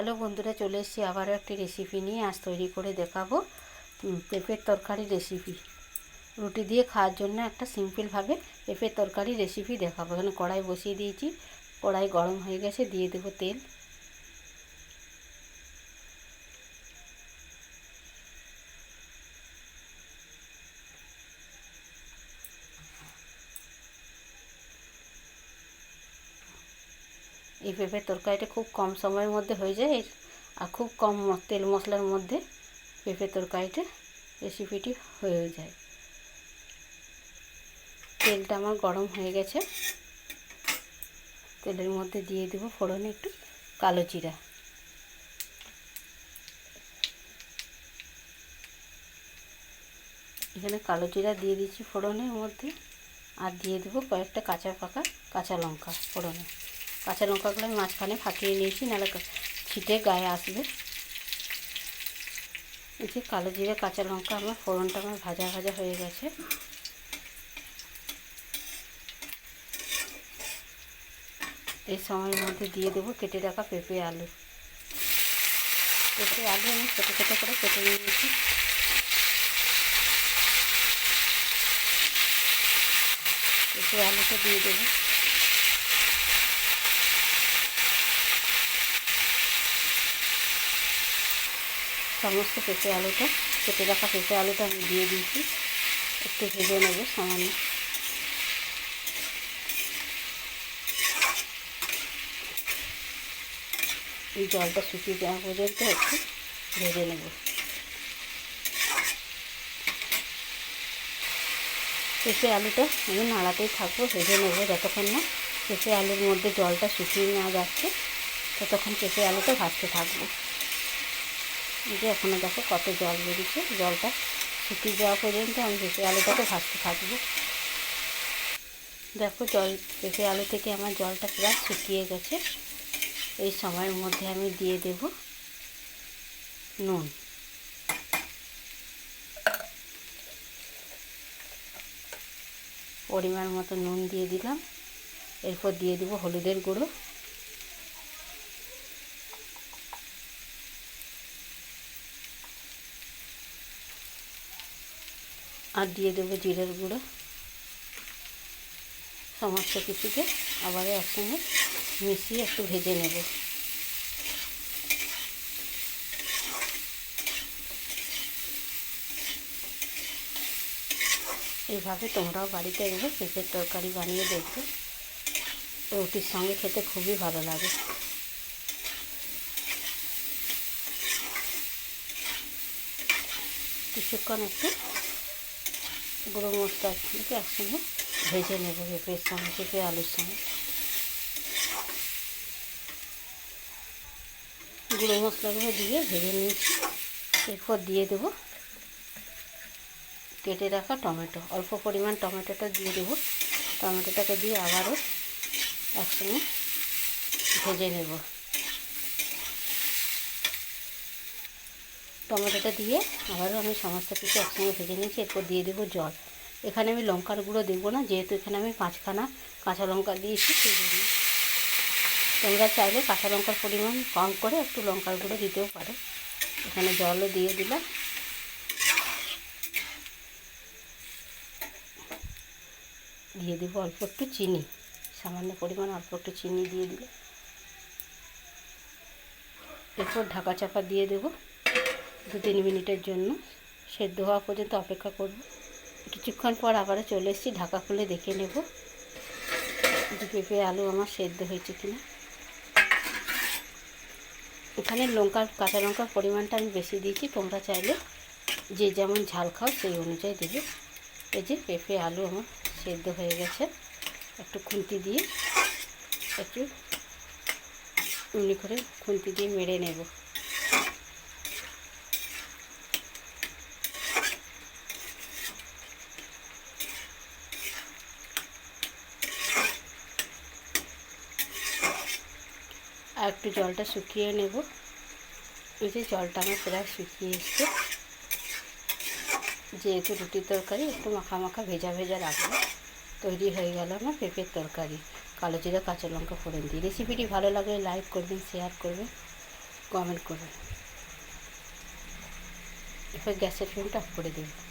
Hello বন্ধুরা, চলে এসেছি আবারও একটি রেসিপি নিয়ে। আজ তৈরি করে দেখাবো পেঁপের তরকারি রেসিপি রুটি দিয়ে খাওয়ার জন্য একটা সিম্পলভাবে পেঁপের তরকারি রেসিপি দেখাবো। এখানে কড়াই বসিয়ে দিয়েছি, কড়াই গরম হয়ে গেছে, দিয়ে দেবো তেল। এই পেঁপের তরকারিটা খুব কম সময়ের মধ্যে হয়ে যায়। আর খুব কম তেল মশলার মধ্যে পেঁপের তরকারিটা রেসিপিটি হয়ে যায়। তেলটা আমার গরম হয়ে গেছে। তেলের মধ্যে দিয়ে দেবো ফোড়নে একটু কালো জিরা। এখানে কালো জিরা দিয়ে দিচ্ছি ফোড়নের মধ্যে। আর দিয়ে দেবো কয়েকটা কাঁচা পাকা কাঁচা লঙ্কা ফোড়নে। কাঁচা লঙ্কাগুলো আমি মাঝখানে ফাটিয়ে নিয়েছি, নাহলে ছিটে গায়ে আসবে। এই যে কালো জিরে কাঁচা লঙ্কা, আমার ফোড়নটা আমার ভাজা ভাজা হয়ে গেছে। এই সময়ের মধ্যে দিয়ে দেবো কেটে রাখা পেঁপে আলু। পেঁপে আলু আমি ছোটো ছোটো করে কেটে নিয়েছি। পেঁপে আলুটা দিয়ে দেবো। সমস্ত পেঁপে আলুটা, কেটে রাখা পেঁপে আলুটা আমি দিয়ে দিয়েছি। একটু ভেজে নেব সামান্য। এই জলটা শুকিয়ে যাওয়া পর্যন্ত একটু ভেজে নেব। পেঁপে আলুটা আমি নাড়াতেই থাকব, ভেজে নেব যতক্ষণ না পেঁপে আলুর মধ্যে জলটা শুকিয়ে না যাচ্ছে, ততক্ষণ পেঁপে আলুটা ভাজতে থাকব। যে এখনও দেখো কত জল বেরিয়েছে, জলটা শুকিয়ে যাওয়া পর্যন্ত আমি পেঁপে আলুটাকে ভাজতে থাকব। দেখো জল পেঁপে আলু থেকে আমার জলটা প্রায় শুকিয়ে গেছে। এই সময়ের মধ্যে আমি দিয়ে দেব নুন। পরিমাণ মতো নুন দিয়ে দিলাম। এরপর দিয়ে দেবো হলুদের গুঁড়ো। আর দিয়ে দেবো জিরের গুঁড়ো। সমস্ত কিছুকে আবার একসঙ্গে মিশিয়ে একটু ভেজে নেব। এইভাবে তোমরাও বাড়িতে একবার পেঁপের তরকারি বানিয়ে দেখবে। রুটির সঙ্গে খেতে খুবই ভালো লাগে। কিছুক্ষণ একটু গুঁড়ো মশলা দিয়ে একসঙ্গে ভেজে নেব পেঁপের সঙ্গে পেঁপে আলুর সঙ্গে। গুঁড়ো মশলাগুলো দিয়ে ভেজে নিয়েছি। এরপর দিয়ে দেব কেটে রাখা টমেটো। অল্প পরিমাণ টমেটোটা দিয়ে দেবো। টমেটোটাকে দিয়ে আবারও একসঙ্গে ভেজে নেব। টমেটোটা দিয়ে আবারও আমি সমস্ত কিছু একসঙ্গে ভেজে নিয়েছি, এরপর দিয়ে দেবো জল। এখানে আমি লঙ্কার গুঁড়ো দেবো না, যেহেতু এখানে আমি পাঁচখানা কাঁচা লঙ্কা দিয়েছি, সেই জন্য। তোমরা চাইলে কাঁচা লঙ্কার পরিমাণ কম করে একটু লঙ্কার গুঁড়ো দিতেও পারো। এখানে জলও দিয়ে দিলাম। দিয়ে দেবো অল্প একটু চিনি, সামান্য পরিমাণ অল্প একটু চিনি দিয়ে দিলে এরপর ঢাকা চাপা দিয়ে দেবো। দু তিন মিনিটের জন্য। সেদ্ধ হওয়া পর্যন্ত অপেক্ষা করব। কিছুক্ষণ পর আবারও চলে এসেছি, ঢাকা খুলে দেখে নেব যে পেঁপে, আলু আমার সেদ্ধ হয়েছে কিনা। এখানে লঙ্কার, কাঁচা লঙ্কার পরিমাণটা আমি বেশি দিয়েছি, তোমরা চাইলে যে যেমন ঝাল খাও সেই অনুযায়ী দেবে। এই যে পেঁপে, আলু আমার সেদ্ধ হয়ে গেছে। একটু খুন্তি দিয়ে একটু এমনি করে খুন্তি দিয়ে মেরে নেব। আর একটু জলটা শুকিয়ে নেব। এই যে জলটা আমার প্রায় শুকিয়ে এসছে। যেহেতু রুটির তরকারি, একটু মাখা মাখা ভেজা ভেজা রাখব। তৈরি হয়ে গেল আমার পেঁপের তরকারি। কালো জিরা, কাঁচা লঙ্কা ফোড়ন দিয়ে। রেসিপিটি ভালো লাগলে লাইক করবেন, শেয়ার করবেন, কমেন্ট করবে এবার গ্যাসের ফ্লেমটা অফ করে দেবে